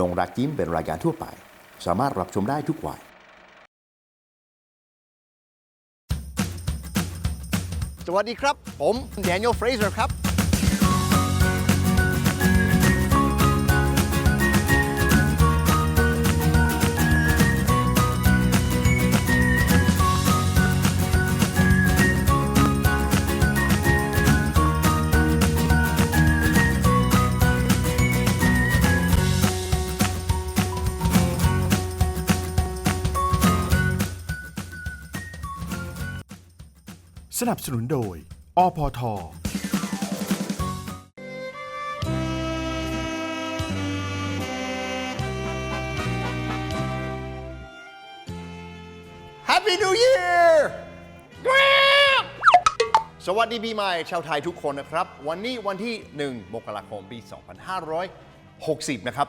ลงรักยิ้มเป็นรายการทั่วไป สามารถรับชมได้ทุกวัยสวัสดีครับ ผมแดเนียลเฟรเซอร์ครับ นับสนุนโดย อพท Happy New Year สวัสดีปีใหม่ชาวไทยทุกคนนะครับ วันนี้วันที่ 1 มกราคมปี 2560 นะครับ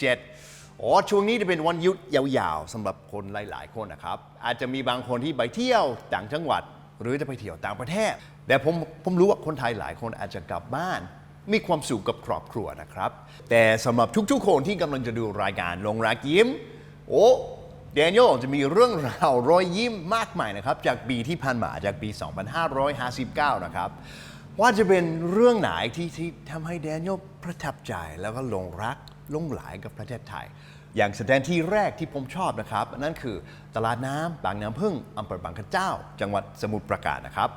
2017 อ๋อ ช่วงนี้จะเป็นวันหยุดยาวๆสำหรับคนหลายๆ คนนะครับ อาจจะมีบางคนที่ไปเที่ยวต่างจังหวัด หรือจะไปเที่ยวต่างประเทศ แต่ผมผมรู้ว่าคนไทยหลายคนอาจจะกลับบ้าน มีความสุขกับครอบครัวนะครับ แต่สำหรับทุกๆคนที่กำลังจะดูรายการลงรักยิ้ม โอ้เดน i e l จะมีเรื่องราวรอยยิ้มมากมายนะครับ จากปีที่ผ่านมาจากปี 2559 นะครับ ว่าจะเป็นเรื่องไหนที่ที่ทำให้แดนยลประทับใจแล้วก็หลงรักหลงหลกับประเทศไทย อย่างสถานที่แรกที่ผมชอบนะครับ นั่นคือตลาดน้ำบางน้ำพึ่งอำเภอบางกระเจ้า จังหวัดสมุทรปราการนะครับ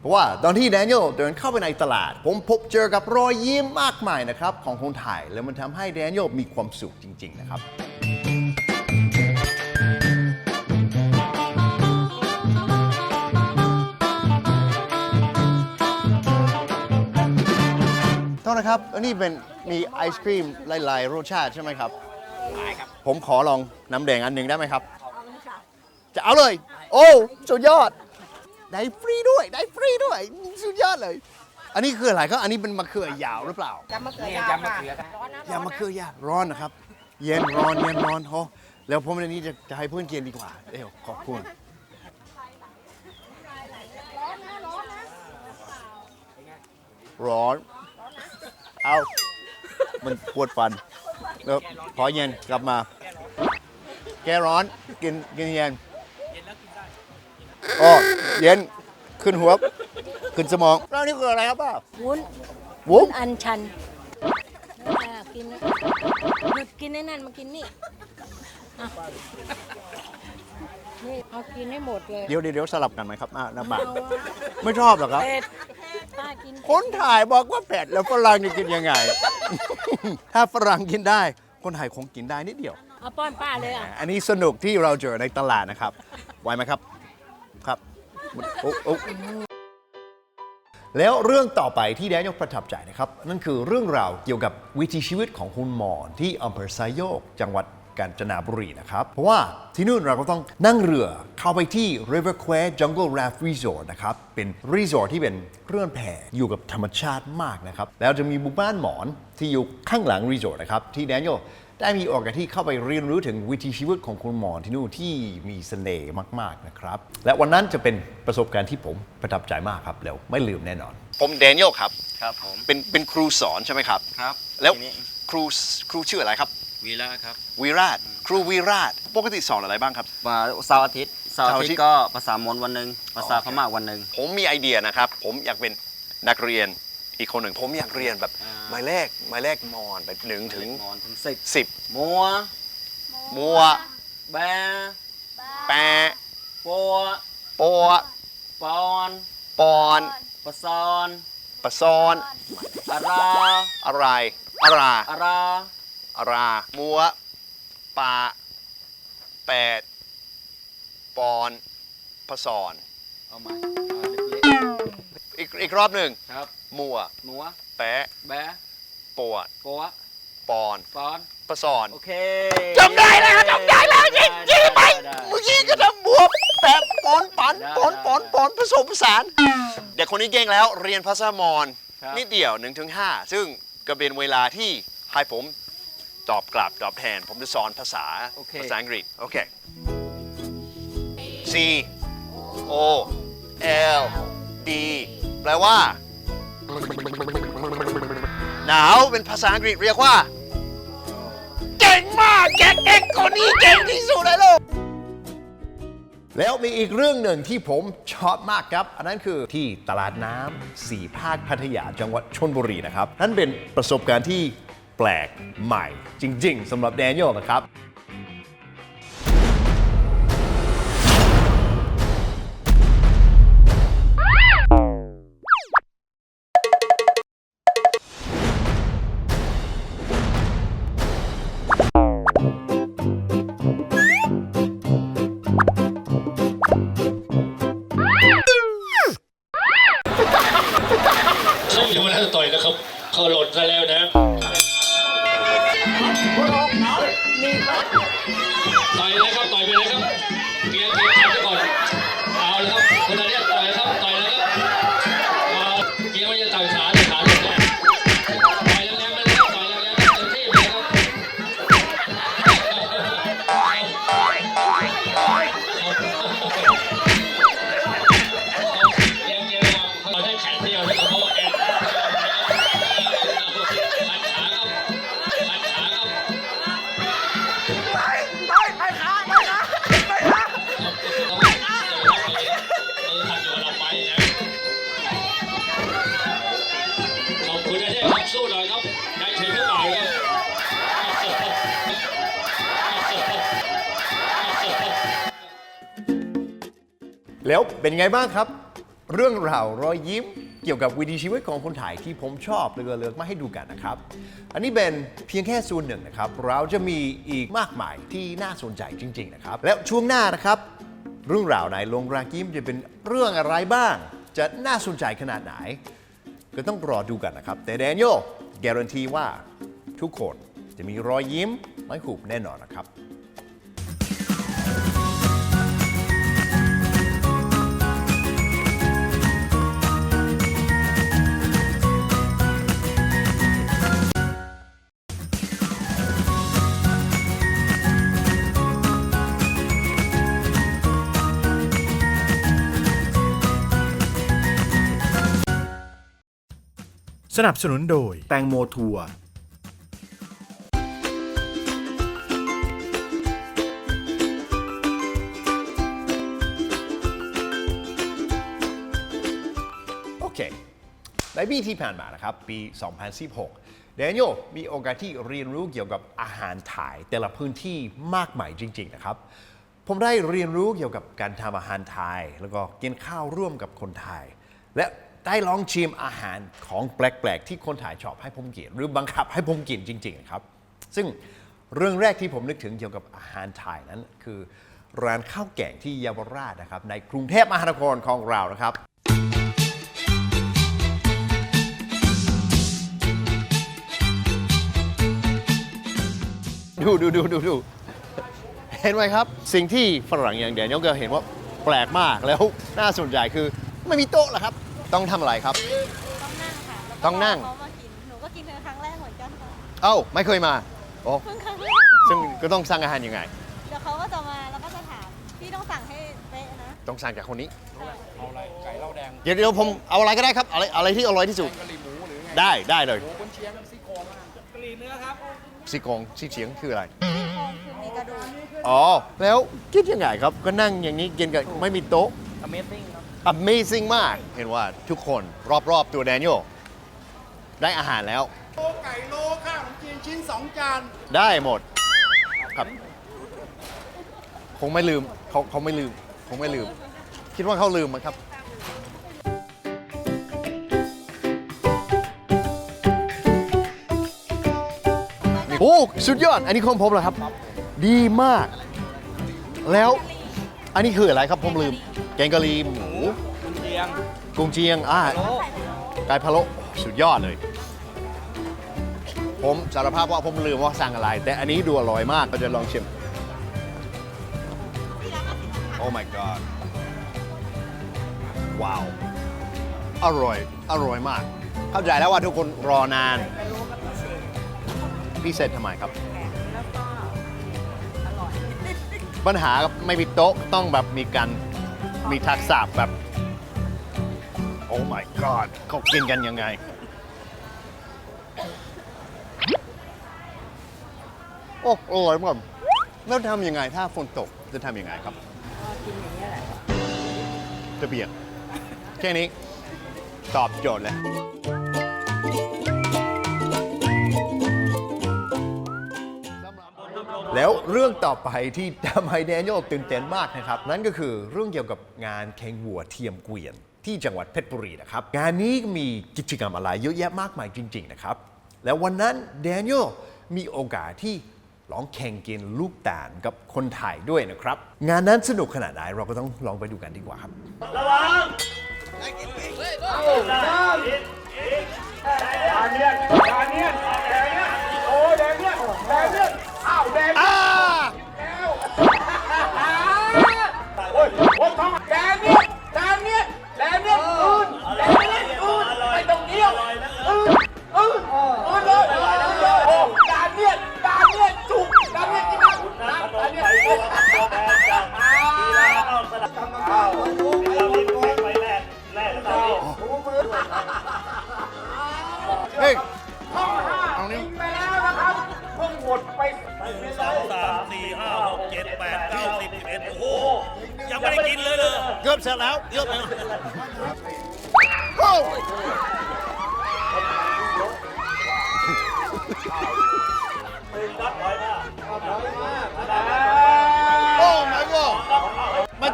เพราะว่าตอนที่แดเนียลเดินเข้าไปในตลาด ผมพบเจอกับรอยยิ้มมากมายนะครับ ของคนไทยแล้วมันทำให้แดเนียลมีความสุขจริง ๆ นะครับโทษนะครับ อันนี้เป็นมีไอศครีมหลาย ๆ รสชาติใช่ไหมครับ ครับผมขอลองน้ำแดงอันหนึ่งได้ไหมครับจะเอาเลย โอ้สุดยอด ได้ฟรีด้วย ได้ฟรีด้วย สุดยอดเลย อันนี้คืออะไรครับอันนี้เป็นมะเขือยาวหรือเปล่า จำมะเขือยาวค่ะร้อนนะยำมะเขือยาวร้อนนะครับ เย็นร้อนเย็นร้อนโอ้แล้วผมในนี้จะจะให้เพื่อนกินดีกว่าเอ้วขอบคุณร้อน เอา มันปวดฟัน แล้วพอเย็นกลับมา แกร้อนกินกินเย็นอ๋อเย็นขึ้นหัว ขึ้นสมองแล้วนี่คืออะไรครับป้าวุ้นวุ้นอันชันอ่ากินนะหยุดกินไอ้นั่นมากินนี่อะนี่เอากินให้หมดเลยเดี๋ยวเดี๋ยวเดี๋ยวสลับกันไหมครับอ่าน้ำบาเอาอะไม่ชอบเหรอครับเป็ด ป้ากินคนถ่ายบอกว่าเป็ดแล้วฝรั่งจะกินยังไง ถ้าฝรั่งกินได้ คนไทยคงกินได้นิดเดียว เอาป้อนป้าเลยอะอันนี้สนุกที่เราเจอในตลาดนะครับ ไหวไหมครับ ครับโอ้โอ้แล้วเรื่องต่อไปที่แดเนียลประทับใจนะครับ นั่นคือเรื่องราวเกี่ยวกับวิถีชีวิตของคุณหมอนที่อำเภอไซโยก จังหวัด กาญจนบุรีนะครับ เพราะว่าที่นู่นเราก็ต้องนั่งเรือเข้าไปที่ River Quay Jungle Raft Resort นะครับ เป็นรีสอร์ทที่เป็นเรือนแพอยู่กับธรรมชาติมากนะครับ แล้วจะมีหมู่บ้านหมอนที่อยู่ข้างหลังรีสอร์ทนะครับ ที่แดเนียลได้มีโอกาสที่เข้าไปเรียนรู้ถึงวิถีชีวิตของคุณหมอที่นู่นที่มีเสน่ห์มากๆนะครับ และวันนั้นจะเป็นประสบการณ์ที่ผมประทับใจมากครับแล้วไม่ลืมแน่นอน ผมแดเนียลครับ ครับผม เป็นเป็นครูสอนใช่ไหมครับ ครับ แล้วทีนี้ครูครูชื่ออะไรครับ วีระครับวิราช ครูวิราช ปกติสอนอะไรบ้างครับ มาเสาร์อาทิตย์เสาร์อาเสาร์อาทิทิตตย์ย์ก็ภาษามอญวันหนึ่งภาษาโอเคพม่าวันหนึ่ง ผมมีไอเดียนะครับ ผมอยากเป็นนักเรียนอีกคนหนึ่ง ผมอยากเรียนแบบอ่า หมายเลขหมายเลขมอนแบบหนึ่งถึงมอนถึงสิบสิบมัวมัว แบแปะปัวปอปอนปอนปะซอนปะซอน อาราอะไรอาราอารา อารา มัวปาแปดปอนพะซอนเอาใหม่เอาเล็กอีกอีกรอบหนึ่งๆครับ มัวมัว แปะแบปวดปัวปอนปอนพะซอน โอเคจำได้แล้วจำได้แล้วจริงจริงไหมด้เมื่อกี้ก็ทำมัวแปะปอนปันได้ปอนปอนได้ปอนผสมผสานเด็กคนนี้เก่งแล้วเรียนภาษามอญครับ นิดเดียว1นถึงหซึ่งก็เป็นเวลาที่ให้ผม ตอบกลับตอบแทน ผมจะสอนภาษา โอเค ภาษาอังกฤษ โอเค C O L D แปลว่า หนาวเป็นภาษาอังกฤษเรียกว่าก่งมากแกเก่งคนนี้เก่งที่สุดในโลก แล้วมีอีกเรื่องหนึ่งที่ผมชอบมากครับ อันนั้นคือที่ตลาดน้ำสี่ภาคพัทยาจังหวัดชนบุรีนะครับ นั่นเป็นประสบการณ์ที่ แปลกใหม่จริง ๆสำหรับแดเนียลนะครับ แล้วเป็นไงบ้างครับ เรื่องราวรอยยิ้มเกี่ยวกับวิถีชีวิตของคนไทยที่ผมชอบเลือเลือกมาให้ดูกันนะครับ อันนี้เป็นเพียงแค่ส่วนหนึ่งนะครับ เราจะมีอีกมากมายที่น่าสนใจจริง ๆ นะครับ แล้วช่วงหน้านะครับ เรื่องราวในโรงรางยิ้มจะเป็นเรื่องอะไรบ้าง จะน่าสนใจขนาดไหน ก็ต้องรอดูกันนะครับ แต่แดเนียลการันตีว่าทุกคนจะมีรอยยิ้มไม่หุบแน่นอนนะครับ สนับสนุนโดยแตงโมทัวร์โอเค ในปีที่ผ่านมานะครับ ปี 2016แดนียลมีโอกาสที่เรียนรู้เกี่ยวกับอาหารไทยแต่ละพื้นที่มากมายจริง ๆ นะครับ ผมได้เรียนรู้เกี่ยวกับการทำอาหารไทย แล้วก็กินข้าวร่วมกับคนไทย และ ได้ลองชิมอาหารของแปลกๆ ที่คนไทยชอบให้ผมกิน หรือบังคับให้ผมกินจริงๆนะครับ ซึ่งเรื่องแรกที่ผมนึกถึงเกี่ยวกับอาหารไทยนั้น คือ ร้านข้าวแกงที่เยาวราชนะครับ ในกรุงเทพมหานครของเรานะครับดูดูดูดูดูเห็นไหมครับ สิ่งที่ฝรั่งอย่างแดเนียลก็เห็นว่าแปลกมากแล้วน่าสนใจคือไม่มีโต๊ะหรอครับ ต้องทำอะไรครับ ต้องนั่งค่ะแล้วก็ต้องนั่ง เขามากิน หนูก็กินเป็นครั้งแรกเหมือนกันค่ะ เอ้าไม่เคยมาโอ้เพิ่งครั้งแรก ซึ่งก็ต้องสั่งอาหารยังไง เดี๋ยวเขาก็จะมาแล้วก็จะถาม พี่ต้องสั่งให้เป๊ะนะต้องสั่งจากคนนี้ เอาอะไรไก่เหล้าแดงเดี๋ยวเดี๋ยวผมเอาอะไรก็ได้ครับอะไรอะไรที่อร่อยที่สุดกะหรี่หมูหรือไงได้ได้เลยหมูกุนเชียงซี่โครงอะกะหรี่เนื้อครับ ซี่โครงซี่เฉียงคืออะไร ซี่โครงคือมีกระดูก อ๋อ แล้วคิดยังไงครับ ก็นั่งอย่างนี้กินกับไม่มีโต๊ะ Amazing ครับ Amazing มาก เห็นว่าทุกคนรอบๆตัวแดเนียลได้อาหารแล้ว โลไก่โลข้าวขนมจีนชิ้นสองจานได้หมดครับ คงไม่ลืมเขาเขาไม่ลืม คงไม่ลืม คิดว่าเขาลืมมั้งครับ โอ้ สุดยอด อันนี้ของผมเหรอครับ ดีมาก แล้วอันนี้คืออะไรครับผมลืม แกงกะหรี่หมูกุนเชียง กุ้งเจียงอ่าโอ้ไก่พะโล้สุดยอดเลย ผมสารภาพว่าผมลืมว่าสั่งอะไร แต่อันนี้ดูอร่อยมากก็จะลองชิม โอ้ my god ว้าว อร่อย อร่อยมาก เข้าใจแล้วว่าทุกคนรอนานพี่เสร็จทำไมครับ ปัญหาไม่มีโต๊ะต้องแบบมีการมีทักษะแบบโอ้ my god เขากินกันยังไง โอ้อร่อยมากแล้วทำยังไงถ้าฝนตกจะทำยังไงครับกินอย่างนี้แหละจะเบียกแค่นี้ ตอบโจทย์เลยแล้วเรื่องต่อไปที่ทำให้แดเนียลตื่นเต้นมากนะครับ นั่นก็คือเรื่องเกี่ยวกับงานแข่งวัวเทียมเกวียน ที่จังหวัดเพชรบุรีนะครับ งานนี้มีกิจกรรมอะไรเยอะแยะมากมายจริง ๆ นะครับ แล้ววันนั้นแดเนียลมีโอกาสที่ลองแข่งกินลูกตาลกับคนไทยด้วยนะครับ งานนั้นสนุกขนาดไหนเราก็ต้องลองไปดูกันดีกว่าครับเฮ้ยเอานี้ สองสามสี่ห้าหกเจ็ดแปดเก้าสิบสิบเอ็ดโอ้โหยังไม่ได้กินเลยเลยเกือบเสร็จแล้วเกือบแล้วโอ้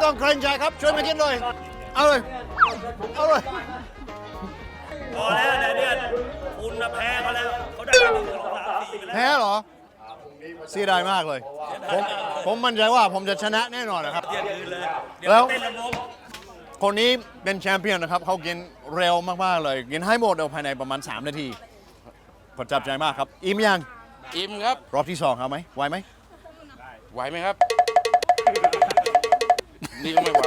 ต้องเกรงใจครับ ช่วยมากินเลย เอาเลย เอาเลย พอแล้วเนี่ยเนี่ยคุณน่ะแพ้เขาแล้วเขาได้มาหนึ่งสองสามสี่ไปแล้วแพ้เหรอเสียดายมากเลย ผมผมมั่นใจว่าผมจะชนะแน่นอนนะครับเดี๋ยวยืนเลยเดี๋ยวแล้วเต้นระบบคนนี้เป็นแชมเปี้ยนนะครับเขากินเร็วมากๆเลย กินให้หมดเอาภายในประมาณ 3 นาทีประจับใจมากครับ อิ่มยัง อิ่มครับ รอบที่2เอาไหมไหวไหมไหวไหมครับ นี่ก็ไม่ไหว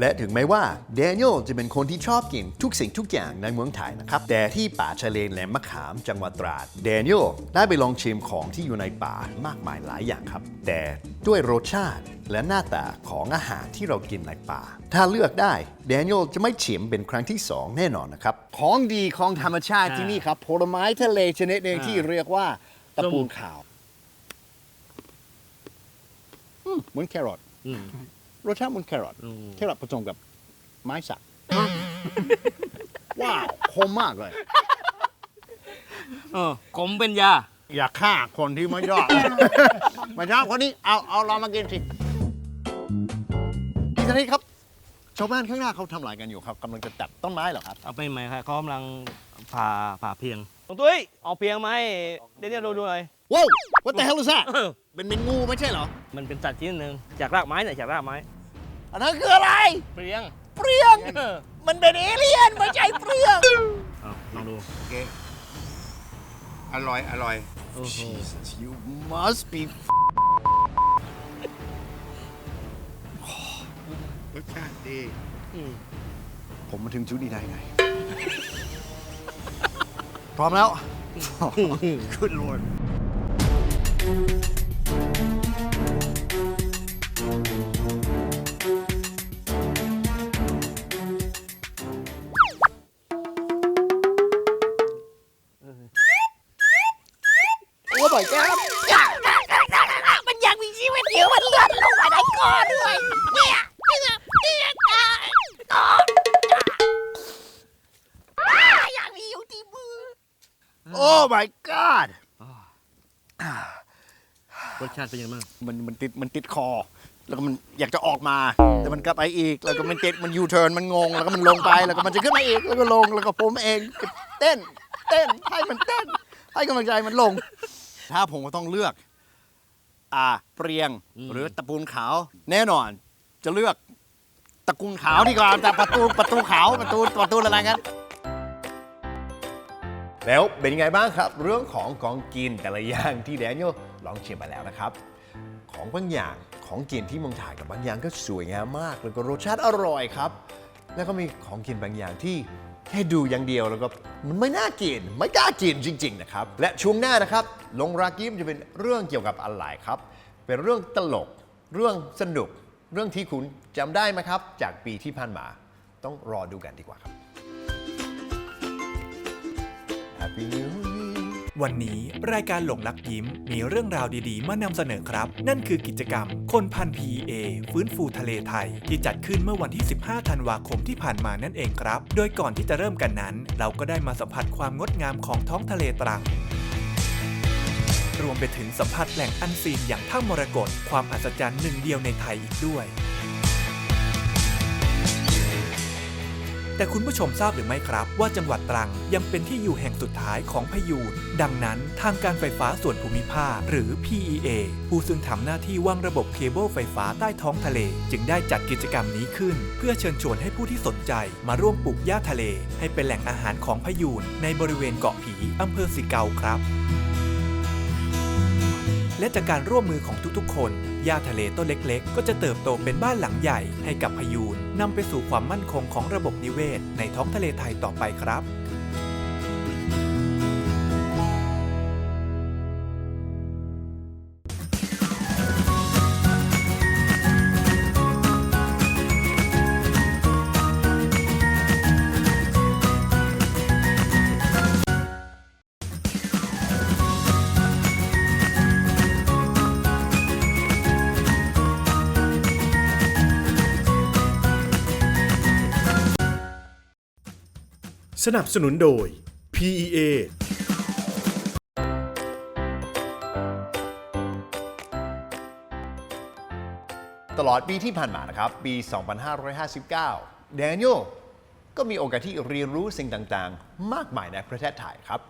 และถึงแม้ว่าแดเนียลจะเป็นคนที่ชอบกินทุกสิ่งทุกอย่างในเมืองไทยนะครับ แต่ที่ป่าชะเลนแหลมมะขามจังหวัดตราดแดเนียลได้ไปลองชิมของที่อยู่ในป่ามากมายหลายอย่างครับ แต่ด้วยรสชาติและหน้าตาของอาหารที่เรากินในป่า ถ้าเลือกได้แดเนียลจะไม่ชิมเป็นครั้งที่สองแน่นอนนะครับ ของดีของธรรมชาติที่นี่ครับผลไม้ทะเลชนิดหนึ่งที่เรียกว่าตะปูนขาวอืม เหมือนแครอทรสชาติเหมือนแครอทแครอทผสมกับไม้สักว้าวคมมากเลย เออขมเป็นยา อย่าฆ่าคนที่ไม่ชอบไม่ชอบคนนี้เอาเอาเรามากินสิพี่ธนิตครับ ชาวบ้านข้างหน้าเขาทำอะไรกันอยู่ครับกำลังจะตัดต้นไม้เหรอครับ เอาไปไหมครับเขากำลังผ่าผ่าเพียงตรงตุ้ยเอาเพียงไหมาให้เดี๋ยวเนี่ยดูดูหน่อย ว้าว what the hell is that เป็นเป็นงูไม่ใช่เหรอ มันเป็นสัตว์ชนิดหนึ่งจากรากไม้เนี่ยจากรากไม้อันนั้นคืออะไร เปรียงเปรียงมันเป็นเอเลี่ยนไม่ใช่เปรียง เอาลองดู โอเค อร่อย อร่อย โอ้โห Jesus you must be รสชาติดีผมมาถึงจุดนี้ได้ไง พร้อมแล้ว Good Lord สชาติเป็นยังไงบ้างมันมันติดมันติดคอ แล้วก็มันอยากจะออกมา แต่มันกลับไปอีก แล้วก็มันติดมันยูเทิร์นมันงง แล้วก็มันลงไปแล้วก็มันจะขึ้นมาอีกแล้วก็ลงแล้วก็ผมเองก็เต้น เต้นให้มันเต้น ให้กำลังใจมันลง ถ้าผมก็ต้องเลือก อ่าเปรียงหรือตะปูนขาว แน่นอน จะเลือกตระกูลขาวดีกว่าแต่ประตูประตูขาวประตูประตูอะไรกันแล้วเป็นยังไงบ้างครับ เรื่องของของกินแต่ละอย่างที่แดเนียล ลองชิมไปแล้วนะครับ ของบางอย่างของกินที่เมืองไทยกับบางอย่างก็สวยงามมาก แล้วก็รสชาติอร่อยครับ แล้วก็มีของกินบางอย่างที่แค่ดูอย่างเดียวแล้วก็มันไม่น่ากินไม่กล้ากินจริง ๆ นะครับ และช่วงหน้านะครับลงรากิมจะเป็นเรื่องเกี่ยวกับอะไรครับ เป็นเรื่องตลก เรื่องสนุก เรื่องที่คุณจำได้ไหมครับ จากปีที่ผ่านมา ต้องรอดูกันดีกว่าครับ Happy New วันนี้รายการหลงรักยิ้มมีเรื่องราวดีๆ มานำเสนอครับ นั่นคือกิจกรรม คนพัน PEA ฟื้นฟูทะเลไทย ที่จัดขึ้นเมื่อวันที่ 15 ธันวาคมที่ผ่านมานั่นเองครับ โดยก่อนที่จะเริ่มกันนั้น เราก็ได้มาสัมผัสความงดงามของท้องทะเลตรังรวมไปถึงสัมผัสแหล่งอันซีนอย่างถ้ำมรกตความอัศจรรย์หนึ่งเดียวในไทยอีกด้วย แต่คุณผู้ชมทราบหรือไม่ครับ ว่าจังหวัดตรังยังเป็นที่อยู่แห่งสุดท้ายของพายูนดังนั้นทางการไฟฟ้าส่วนภูมิภาค หรือ PEA ผู้ซึ่งทำหน้าที่วางระบบเคเบิลไฟฟ้าใต้ท้องทะเล จึงได้จัดกิจกรรมนี้ขึ้น เพื่อเชิญชวนให้ผู้ที่สนใจมาร่วมปลูกหญ้าทะเล ให้เป็นแหล่งอาหารของพายูนในบริเวณเกาะผีอำเภอสิเกาครับ และจากการร่วมมือของทุกๆ คนหญ้าทะเลต้นเล็กๆ ก็จะเติบโตเป็นบ้านหลังใหญ่ให้กับพายูนนำไปสู่ความมั่นคงของระบบนิเวศ ในท้องทะเลไทยต่อไปครับ สนับสนุนโดย PEA ตลอดปีที่ผ่านมานะครับ ปี 2559 แดเนียลก็มีโอกาสที่เรียนรู้สิ่งต่างๆ มากมายในประเทศไทยครับ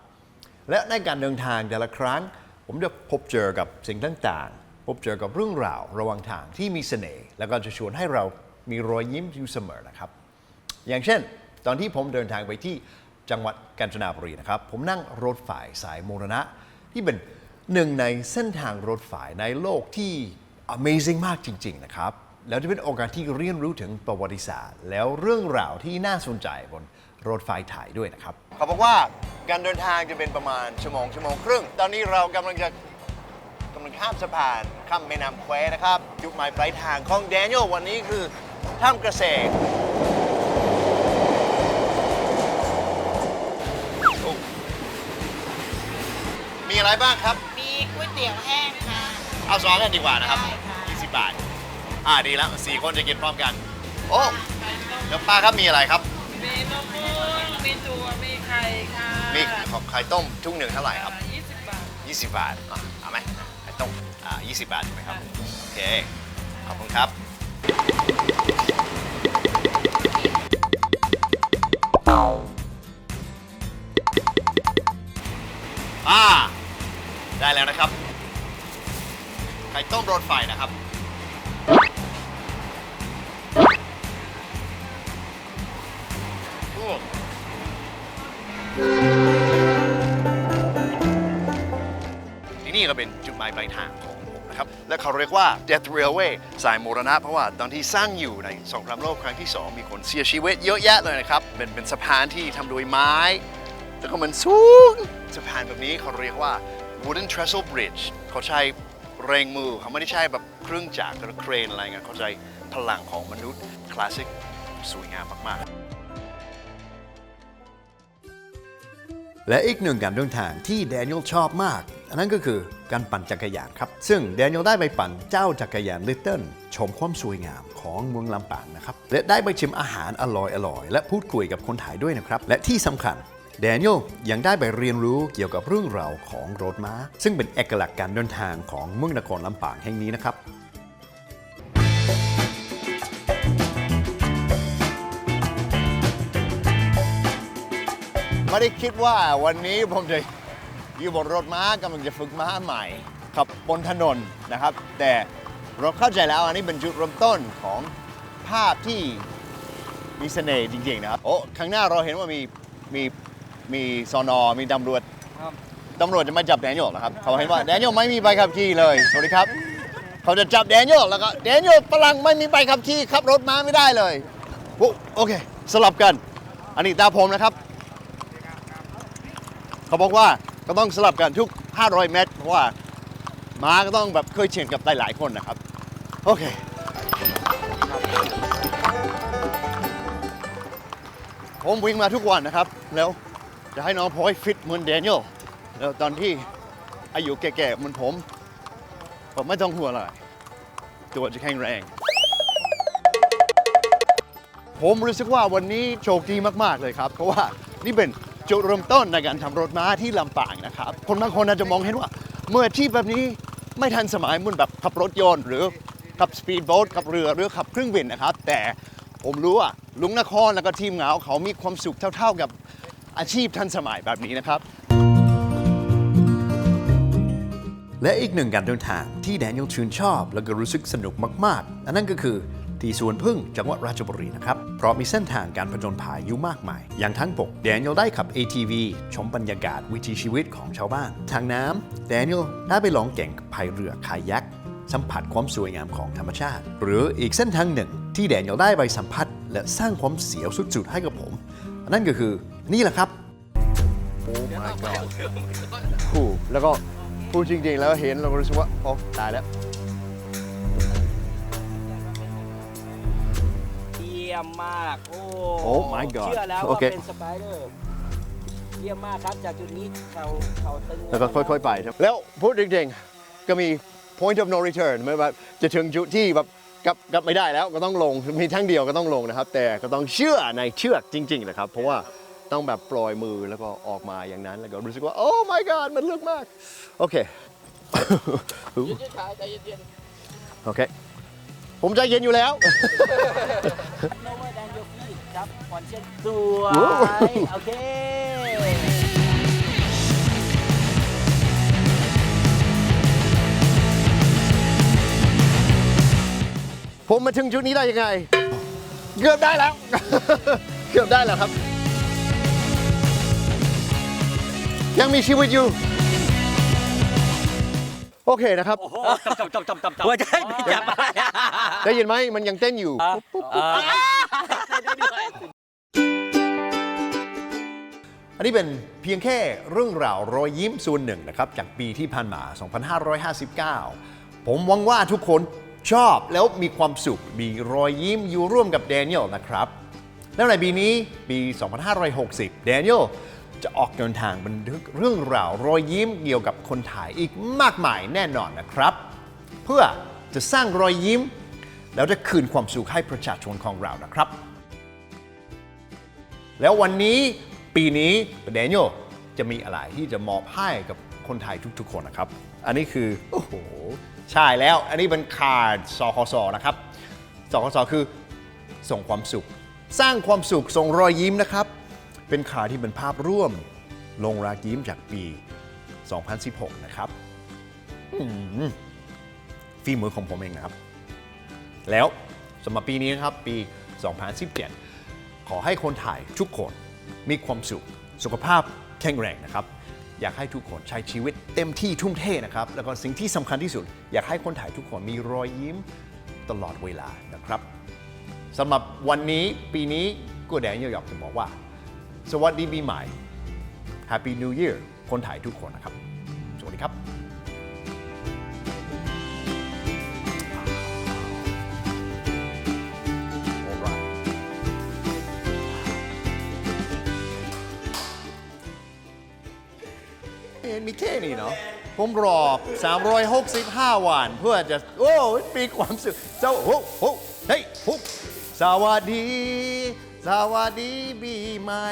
และในการเดินทางแต่ละครั้ง ผมจะพบเจอกับสิ่งต่างๆ พบเจอกับเรื่องราวระหว่างทางที่มีเสน่ห์ แล้วก็จะชวนให้เรามีรอยยิ้มอยู่เสมอนะครับ อย่างเช่น ตอนที่ผมเดินทางไปที่จังหวัดกาญจนบุรีนะครับ ผมนั่งรถไฟสายโมรณะ ที่เป็นหนึ่งในเส้นทางรถไฟในโลกที่ Amazing มากจริง ๆ นะครับ แล้วจะเป็นโอกาสที่เรียนรู้ถึงประวัติศาสตร์ แล้วเรื่องราวที่น่าสนใจบนรถไฟไทยด้วยนะครับ เขาบอกว่าการเดินทางจะเป็นประมาณชั่วโมงชั่วโมงครึ่ง ตอนนี้เรากำลังจะกำลังข้ามสะพานข้ามแม่น้ำแควนะครับ จุดหมายปลายทางของแดเนียลวันนี้คือถ้ำเกษตร อะไรบ้างครับ มีก๋วยเตี๋ยวแห้งค่ะ เอาสองกันดีกว่านะครับได้ค่ะ20บาท อ่าดีแล้วสี่คนจะกินพร้อมกัน โอ้แล้วป้าครับมีอะไรครับ มีมะม่วงมีถั่วมีไข่ค่ะมีของไข่ต้มทุกหนึ่งเท่าไหร่ครับ20บาท 20 บาทอะเอาไหมไข่ต้มอ่า20 บาทใช่ไหมครับ โอเค ขอบคุณครับ อ่า ได้แล้วนะครับ ไข่ต้มรถไฟนะครับ โอ้ที่นี่ก็เป็นจุดหมายปลายทางของผมนะครับ และเขาเรียกว่า Death Railway สายมรณะเพราะว่าตอนที่สร้างอยู่ในสงครามโลกครั้งที่ 2 มีคนเสียชีวิตเยอะแยะเลยนะครับ เป็นเป็นสะพานที่ทำโดยไม้ แล้วก็มันสูงสะพานแบบนี้เขาเรียกว่า Wooden Trestle Bridge เขาใช้แรงมือเขาไม่ได้ใช้แบบเครื่องจักรหรือเครนอะไรเงี้ยเขาใช้พลังของมนุษย์คลาสสิกสวยงามมากๆ และอีกหนึ่งการเดินทางที่แดเนียลชอบมาก อันนั้นก็คือการปั่นจักรยานครับ ซึ่งแดเนียลได้ไปปั่นเจ้าจักรยานลิตเติ้ลชมความสวยงามของเมืองลำปางนะครับ และได้ไปชิมอาหารอร่อยๆ และพูดคุยกับคนไทยด้วยนะครับ และที่สำคัญ แดเนียลยังได้ไปเรียนรู้เกี่ยวกับเรื่องราวของรถม้า ซึ่งเป็นเอกลักษณ์การเดินทางของเมืองนครลำปางแห่งนี้นะครับไม่ได้คิดว่าวันนี้ผมจะอยู่บนรถม้ากำลังจะฝึกม้าใหม่ ขับบนถนนนะครับ แต่เราเข้าใจแล้วอันนี้เป็นจุดเริ่มต้นของภาพที่มีเสน่ห์จริงๆนะครับ โอ้ข้างหน้าเราเห็นว่ามีมี มีสอนอมีตำรวจตำรวจจะมาจับแดเนียลนะครับเขาเห็นว่าแดเนียลไม่มีใบขับขี่เลยสวัสดีครับ เขาจะจับแดเนียลแล้วก็แดเนียลฝรั่งไม่มีใบขับขี่ขับรถม้าไม่ได้เลยโอ้โอเค สลับกัน อันนี้ตาผมนะครับ เขาบอกว่าก็ต้องสลับกันทุก 500 เมตร เพราะว่าม้าก็ต้องแบบเคยเชียนกับหลายๆคนนะครับ โอเค ผมวิ่งมาทุกวันนะครับ แล้ว จะให้น้องพลอยฟิตเหมือนแดเนียลแล้วตอนที่อายุแก่ๆเหมันผม ผมไม่ต้องห่วงอะไรตัวจะแข็งแรง ผมรู้สึกว่าวันนี้โชคดีมากๆเลยครับ เพราะว่านี่เป็นจุดเริ่มต้นในการทำรถม้าที่ลำปางนะครับ คนบางคนอาจจะมองเห็นว่า เมื่ออาชีพแบบนี้ไม่ทันสมัยเหมือนแบบขับรถยนต์หรือขับสปีดโบ๊ทขับเรือหรือขับเครื่องบินนะครับ แต่ผมรู้ว่าลุงนครแล้วก็ทีมงานเขามีความสุขเท่า ๆกับ อาชีพทันสมัยแบบนี้นะครับ และอีกหนึ่งการเดินทางที่แดเนียลชื่นชอบ และก็รู้สึกสนุกมากๆ อันนั้นก็คือที่สวนพึ่งจังหวัดราชบุรีนะครับ เพราะมีเส้นทางการผจญภัยอยู่มากมาย อย่างทั้งปกแดเนียลได้ขับ ATV ชมบรรยากาศวิถีชีวิตของชาวบ้าน ทางน้ำแดเนียลได้ไปลองแก่งพายเรือคายัก สัมผัสความสวยงามของธรรมชาติ หรืออีกเส้นทางหนึ่งที่แดเนียลได้ไปสัมผัส และสร้างความเสียวสุดๆให้กับผมอันนั้นก็คือ นี่แหละครับ โอ้ my god คู่แล้วก็พูดจริงๆ แล้วเห็นเราก็รู้สึกว่าโอ้ตายแล้วเยี่ยมมาก โอ้โอ้ my god เชื่อแล้วโอว่าเค เป็นสไปเดอร์เยี่ยมมากครับจากจุดนี้เขาเขาตึงแล้วก็ค่อยๆ ไปครับ แล้วพูดจริงๆ ก็มี point of no return ไม่ว่าจะถึงจุดที่แบบกลับกลับไม่ได้แล้วก็ต้องลง มีทั้งเดียวก็ต้องลงนะครับ แต่ก็ต้องเชื่อในเชือกจริงๆนะครับ เพราะว่า ต้องแบบปล่อยมือแล้วก็ออกมาอย่างนั้น แล้วก็รู้สึกว่า โอ้ my god มันลึกมาก โอเคโอเค ผมใจเย็นอยู่แล้วโนเวอร์แดนโยฟีครับก่อนเช่นสวโอ้ยโอเค ผมมาถึงจุดนี้ได้ยังไง เกือบได้แล้ว เกือบได้แล้วครับ ยังมีชีวิตอยู่ โอเคนะครับ โอ้โหจับจับจับจับจับว่าจะให้พี่จับอะไรอะได้ยินไหมมันยังเต้นอยู่อันนี้เป็นเพียงแค่เรื่องราวรอยยิ้มส่วนหนึ่งนะครับ จากปีที่ผ่านมา 2559 ผมหวังว่าทุกคนชอบแล้วมีความสุข มีรอยยิ้มอยู่ร่วมกับแดเนียลนะครับ แล้วในปีนี้ปี 2560 แดเนียล จะออกเดินทางบันทึกเรื่องราวรอยยิ้มเกี่ยวกับคนไทยอีกมากมายแน่นอนนะครับ เพื่อจะสร้างรอยยิ้ม แล้วจะคืนความสุขให้ประชาชนของเรานะครับ แล้ววันนี้ปีนี้แดเนียลจะมีอะไรที่จะมอบให้กับคนไทยทุกๆ คนนะครับ อันนี้คือ โอ้โห ใช่แล้ว อันนี้เป็นคาร์ดสคสนะครับสคสคือส่งความสุข สร้างความสุขส่งรอยยิ้มนะครับ เป็นคาร์ดที่เป็นภาพร่วมลงรากยิ้มจากปี 2016 นะครับฝีมือของผมเองนะครับ แล้วสำหรับปีนี้นะครับปี 2017 ขอให้คนไทยทุกคนมีความสุข สุขภาพแข็งแรงนะครับ อยากให้ทุกคนใช้ชีวิตเต็มที่ทุ่มเทนะครับ แล้วก็สิ่งที่สำคัญที่สุด อยากให้คนไทยทุกคนมีรอยยิ้มตลอดเวลานะครับสำหรับวันนี้ปีนี้กูแดนอยากจะบอกว่า สวัสดีปีใหม่ Happy New Year คนไทยทุกคนนะครับ สวัสดีครับ Alright เห็นมีแค่นี้เนาะผมรอ 365 วันเพื่อจะ โอ้ มีความสุขเจ้าโอ้โหเฮ้ย สวัสดี สวัสดีปีใหม่